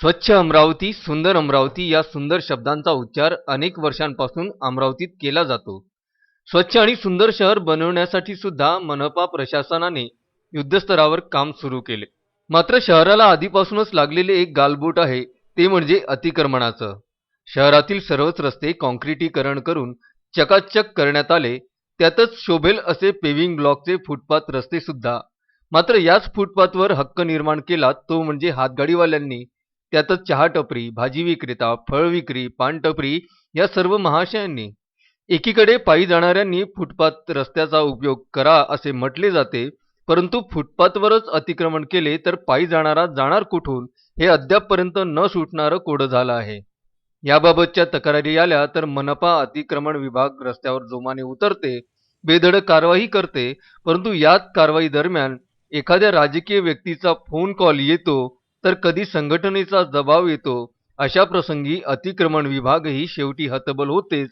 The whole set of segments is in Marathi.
स्वच्छ अमरावती सुंदर अमरावती या सुंदर शब्दांचा उच्चार अनेक वर्षांपासून अमरावतीत केला जातो. स्वच्छ आणि सुंदर शहर बनवण्यासाठी सुद्धा मनपा प्रशासनाने युद्धस्तरावर काम सुरू केले. मात्र शहराला आधीपासूनच लागलेले एक गालबोट आहे ते म्हणजे अतिक्रमणाचं. शहरातील सर्वच रस्ते कॉन्क्रिटीकरण करून चकाचक करण्यात आले त्यातच शोभेल असे पेव्हिंग ब्लॉकचे फुटपाथ रस्ते सुद्धा मात्र याच फुटपाथवर हक्क निर्माण केला तो म्हणजे हातगाडीवाल्यांनी त्यातच चहा टपरी भाजी विक्रेता फळ विक्री पान टपरी या सर्व महाशयांनी एकीकडे पायी जाणाऱ्यांनी फुटपाथ रस्त्याचा उपयोग करा असे म्हटले जाते परंतु फुटपाथवरच अतिक्रमण केले तर पायी जाणारा जाणार कुठून हे अद्यापपर्यंत न सुटणारं कोडं झालं आहे. याबाबतच्या तक्रारी आल्या तर मनपा अतिक्रमण विभाग रस्त्यावर जोमाने उतरते बेधडक कारवाई करते परंतु याच कारवाई दरम्यान एखाद्या राजकीय व्यक्तीचा फोन कॉल येतो तर कधी संघटनेचा दबाव येतो अशा प्रसंगी अतिक्रमण विभागही शेवटी हतबल होतेच.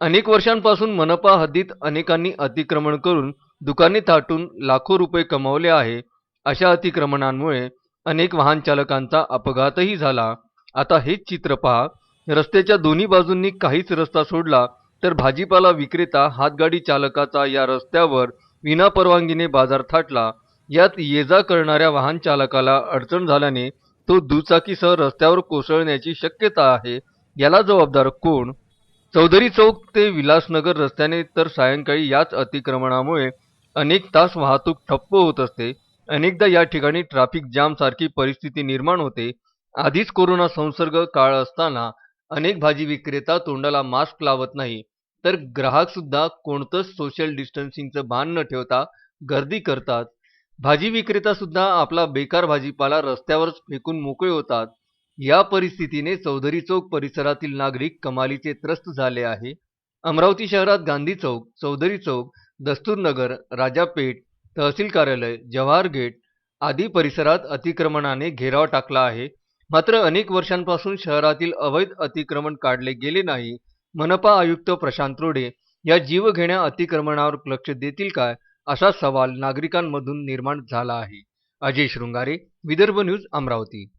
अनेक वर्षांपासून मनपा हद्दीत अनेकांनी अतिक्रमण करून दुकाने थाटून लाखो रुपये कमावले आहे अशा अतिक्रमणांमुळे अनेक वाहन चालकांचा अपघातही झाला. आता हेच चित्र पहा रस्त्याच्या दोन्ही बाजूंनी काहीच रस्ता सोडला तर भाजीपाला विक्रेता हातगाडी चालकाचा या रस्त्यावर विनापरवानगीने बाजार थाटला यात ये जा करणाऱ्या वाहन चालकाला अडचण झाल्याने तो दुचाकीसह रस्त्यावर कोसळण्याची शक्यता आहे. याला जबाबदार कोण? चौधरी चौक ते विलासनगर रस्त्याने तर सायंकाळी याच अतिक्रमणामुळे अनेक तास वाहतूक ठप्प होत असते. अनेकदा या ठिकाणी ट्रॅफिक जाम सारखी परिस्थिती निर्माण होते. आधीच कोरोना संसर्ग काळ असताना अनेक भाजी विक्रेता तोंडाला मास्क लावत नाही. तर ग्राहक सुद्धा कोणतंच सोशल डिस्टन्सिंगचं भान न ठेवता गर्दी करतात. भाजी विक्रेता सुद्धा आपला बेकार भाजीपाला रस्त्यावरच फेकून मोकळे होतात. या परिस्थितीने चौधरी चौक परिसरातील नागरिक कमालीचे त्रस्त झाले आहे. अमरावती शहरात गांधी चौक चौधरी चौक दस्तूरनगर राजापेठ तहसील कार्यालय जवाहर गेट आदी परिसरात अतिक्रमणाने घेराव टाकला आहे. मात्र अनेक वर्षांपासून शहरातील अवैध अतिक्रमण काढले गेले नाही. मनपा आयुक्त प्रशांत रोडे या जीवघेण्या अतिक्रमणावर लक्ष देतील काय? असा सवाल नागरिकांमधून निर्माण झाला आहे. अजय शृंगारे विदर्भ न्यूज अमरावती.